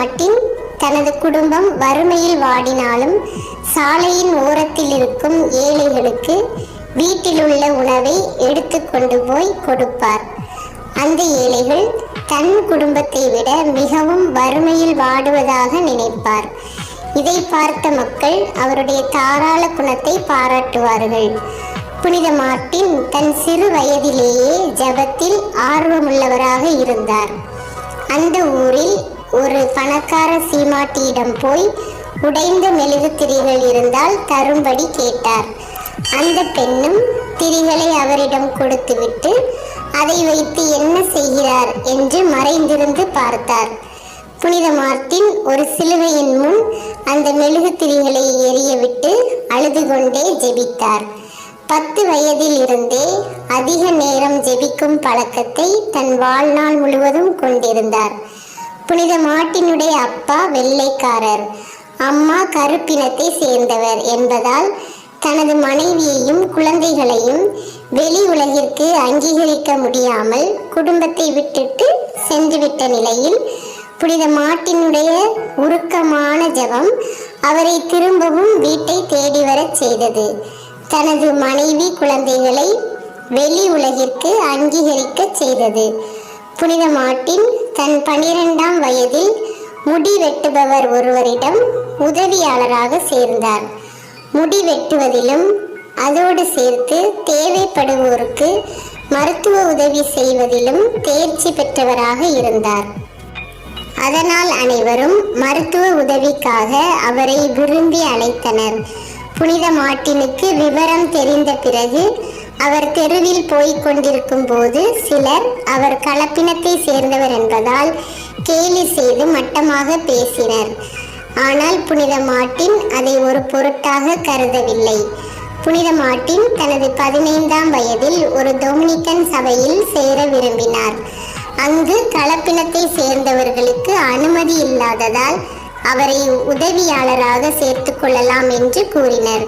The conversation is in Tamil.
நாட்டின் தனது குடும்பம் வறுமையில் வாடினாலும் சாலையின் ஓரத்தில் இருக்கும் ஏழைகளுக்கு வீட்டில் உள்ள உணவை எடுத்து கொண்டு போய் கொடுப்பார். அந்த ஏழைகள் தன் குடும்பத்தை விட மிகவும் வறுமையில் வாடுவதாக நினைப்பார். இதை பார்த்த மக்கள் அவருடைய தாராள குணத்தை பாராட்டுவார்கள். புனித மார்ட்டின் தன் சிறு வயதிலேயே ஜபத்தில் ஆர்வமுள்ளவராக இருந்தார். அந்த ஊரில் ஒரு பணக்கார சீமாட்டியிடம் போய் உடைந்த மெழுகு திரிகள் இருந்தால் தரும்படி கேட்டார். அந்த பெண்ணும் திரிகளை அவரிடம் கொடுத்துவிட்டு அதை வைத்து என்ன செய்கிறார்? என்று மறைந்திருந்து பார்த்தார். புனித மார்ட்டின் ஒரு சிலுவையின் முன் அந்த மெழுகு திரிகளை எரியவிட்டு அழுது கொண்டே ஜெபித்தார். பத்து வயதில் இருந்தே அதிக நேரம் ஜெபிக்கும் பழக்கத்தை தன் வாழ்நாள் முழுவதும் கொண்டிருந்தார். புனித மாட்டினுடைய அப்பா வெள்ளைக்காரர். அம்மா கருப்பினத்தை சேர்ந்தவர் என்பதால் தனது மனைவியையும் குழந்தைகளையும் வெளி உலகிற்கு அங்கீகரிக்க முடியாமல் குடும்பத்தை விட்டுட்டு சென்றுவிட்ட நிலையில் புனித மாட்டினுடைய உருக்கமான ஜபம் அவரை திரும்பவும் வீட்டை தேடி வரச் செய்தது. தனது மனைவி குழந்தைகளை வெளி உலகிற்கு அங்கீகரிக்க செய்தது. புனித மாட்டின் தன் பனிரெண்டாம் வயதில் முடி வெட்டுபவர் ஒருவரிடம் உதவியாளராக சேர்ந்தார். முடி வெட்டுவதிலும் அதோடு சேர்த்து தேவைப்படுவோருக்கு மருத்துவ உதவி செய்வதிலும் தேர்ச்சி பெற்றவராக இருந்தார். அதனால் அனைவரும் மருத்துவ உதவிக்காக அவரை விரும்பி அழைத்தனர். புனித மாட்டினுக்கு விவரம் தெரிந்த பிறகு அவர் தெருவில் போய்க் கொண்டிருக்கும் போது சிலர் அவர் கலப்பினத்தை சேர்ந்தவர் என்பதால் கேலி செய்து மட்டமாக பேசினர். ஆனால் புனித மாட்டின் அதை ஒரு பொருட்டாக கருதவில்லை. புனித மாட்டின் தனது பதினைந்தாம் வயதில் ஒரு டொமினிக்கன் சபையில் சேர விரும்பினார். அங்கு கலப்பினத்தை சேர்ந்தவர்களுக்கு அனுமதி இல்லாததால் அவரை உதவியாளராக சேர்த்து கொள்ளலாம் என்று கூறினர்.